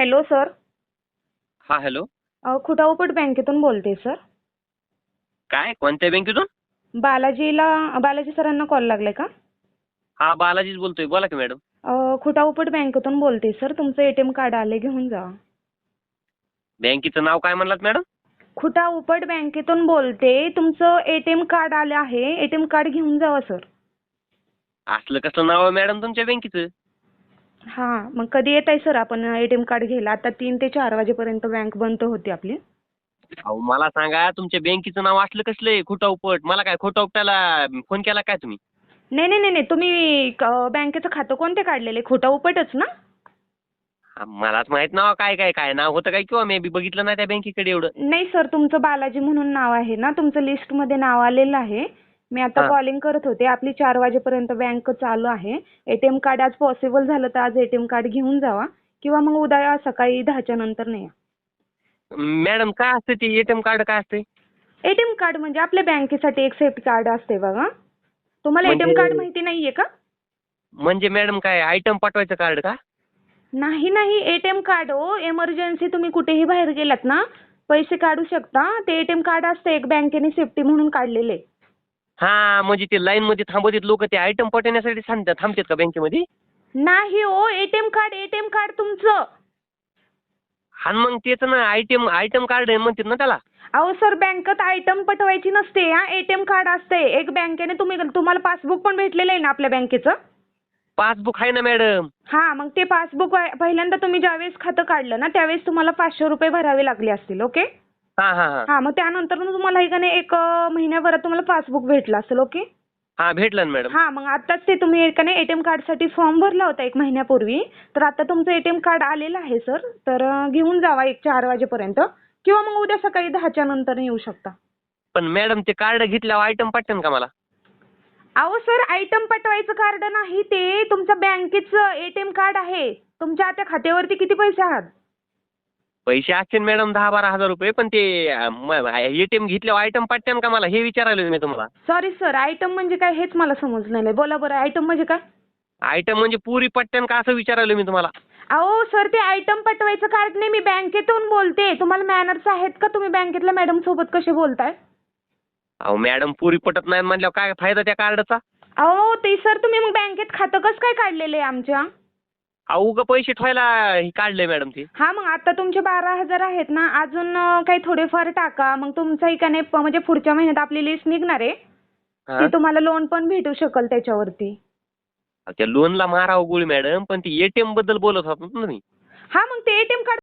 Hello sir. हा hello. अ, खुटाऊपट बँकेतून बोलते सर. काय? कोणत्या बँकेतून? बालाजीला बालाजी सरांना कॉल लागलाय का? हा बालाजीच बोलतोय. बोला की मॅडम. अ, खुटाऊपट बँकेतून बोलते सर. तुमचं एटीएम कार्ड आले घेऊन जा. बँकेचं नाव काय म्हणलात मॅडम? खुटाऊपट बँकेतून बोलते तुमचं एटीएम कार्ड आलं आहे. एटीएम कार्ड घेऊन जावा सर. असलं कसलं नाव आहे मॅडम तुमच्या बँकेचं? हां मग कधी येत आहे सर? आपण एटीएम कार्ड घ्यायला. आता तीन ते चार वाजेपर्यंत बँक बंद होती आपली. अहो मला सांगा तुमच्या बँकेचं नाव असलं कसलं आहे? खोटा उपट मला काय खोटा उपटायला फोन केला काय तुम्ही? नाही नाही नाही नाही. तुम्ही क- बँकेचं खातं कोणते काढलेले? खुटाऊपटच ना? हा, मलाच माहीत नाव काय काय काय नाव होतं काय किंवा मी बी बघितलं नाही त्या बँकेकडे एवढं? नाही सर. तुमचं बालाजी म्हणून नाव आहे ना? तुमचं लिस्टमध्ये नाव आलेलं आहे. मी आता. कॉलिंग करत होते. आपली चार वाजेपर्यंत बँक चालू आहे. एटीएम कार्ड आज पॉसिबल झालं तर आज एटीएम कार्ड घेऊन जावा. किंवा मग उद्या सकाळी दहाच्या नंतर नाही मॅडम काय असतं ते? एटीएम कार्ड काय असते? एटीएम कार्ड म्हणजे आपल्या बँकेसाठी एक सेफ्टी कार्ड असते बघा. तुम्हाला एटीएम म्हणजे- कार्ड माहिती नाहीये का? म्हणजे मॅडम काय आयटम पाठवायचं कार्ड का? नाही नाही. एटीएम कार्ड हो. एमर्जन्सी तुम्ही कुठेही बाहेर गेलात ना पैसे काढू शकता. ते एटीएम कार्ड असते. एक बँकेने सेफ्टी म्हणून काढलेले. हा म्हणजे ते लाईन मध्ये थांबवतात लोक ते आयटम पाठवण्यासाठी थांबतात थांबतात का बँकेमध्ये नाही हो एटीएम कार्ड एटीएम कार्ड तुमचं. हा मग तेच ना आयटम आयटम कार्ड आहे म्हणतात ना त्याला. अहो सर बँकेत आयटम पटवायची नसते हा एटीएम कार्ड असते. एक बँकेने तुम्ही तुम्हाला पासबुक पण भेटलेलं आहे ना आपल्या बँकेचं? पासबुक आहे ना मॅडम हा मग ते पासबुक पहिल्यांदा तुम्ही ज्यावेळेस खातं काढलं ना त्यावेळेस तुम्हाला पाचशे रुपये भरावे लागले असतील ओके हा हा हा. हा मग त्यानंतर तुम्हाला एकाने एक अं, महिन्याभरात तुम्हाला पासबुक भेटलं असेल ओके? हा भेटलं ना मॅडम. हा मग आताच ते तुम्ही एकाने एटीएम कार्डसाठी फॉर्म भरला होता एक महिन्यापूर्वी. तर आता तुमचं एटीएम कार्ड आलेलं आहे सर. तर घेऊन जावा एक चार वाजेपर्यंत. किंवा मग उद्या सकाळी दहाच्या नंतर येऊ शकता. पण मॅडम ते कार्ड घेतल्यावर आयटम पाठवून का मला? अहो सर आयटम पाठवायचं कार्ड नाही ते तुमच्या बँकेचं एटीएम कार्ड आहे. तुमच्या आता खात्यावरती किती पैसे आहात? पैसे असतील मॅडम दहा बारा हजार रुपये पण ते एटीएम घेतल्यावर आयटम पाठवून का मला? हे विचारायला मी तुम्हाला. सॉरी सर आयटम म्हणजे काय हेच मला समजलं नाही. बोला बरं आयटम म्हणजे काय? आयटम म्हणजे पुरी पट्ट्यान का असं विचारायला मी तुम्हाला? अहो सर ते आयटम पाठवायचं कार्ड नाही मी बँकेतून बोलते. तुम्हाला मॅनर्स आहेत का? तुम्ही बँकेतल्या मॅडम सोबत कसे बोलताय? अहो मॅडम पुरी पटत नाही म्हणल्यावर काय फायदा त्या कार्डचा? अहो ते सर तुम्ही मग बँकेत खातं कसं काय काढलेलं आहे आमच्या? अहो उगा पैसे ठेवायला हे काढलंय मॅडम ते. हा मग आता तुमचे बारा हजार आहेत ना अजून अं, काही थोडेफार टाका. मग तुमचा का नाही प- म्हणजे पुढच्या महिन्यात आपली लिस्ट निघणार आहे. हा? ते तुम्हाला लोन पण भेटू शकेल त्याच्यावरती. त्या लोनला मारावं गोळी मॅडम पण ती एटीएमबद्दल बोलत होता ना तुम्ही. हा मग ते एटीएम कार्ड